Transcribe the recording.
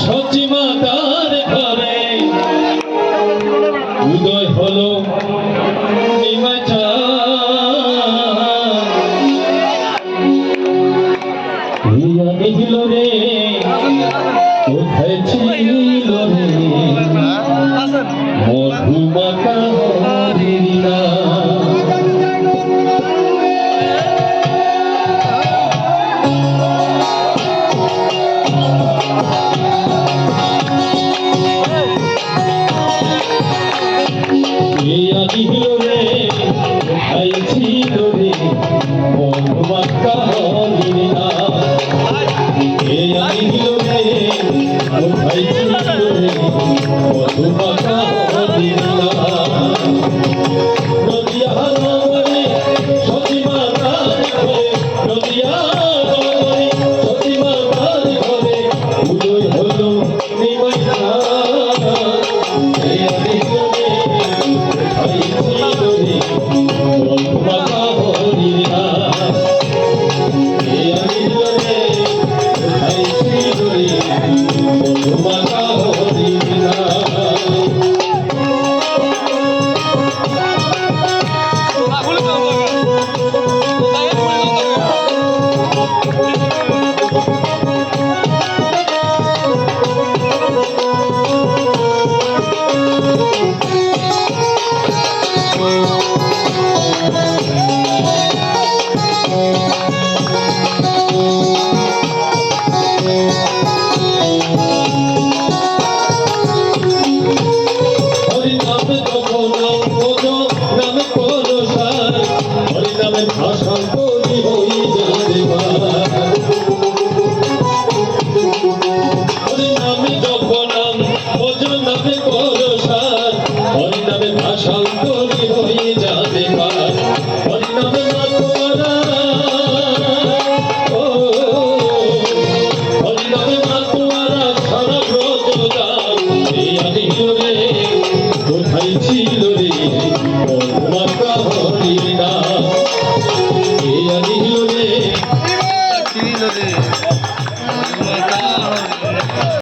সচিমাতার ঘরে উদয় হলো রে কোথায় ছিল ভাই কত কথা i'm doing Nabi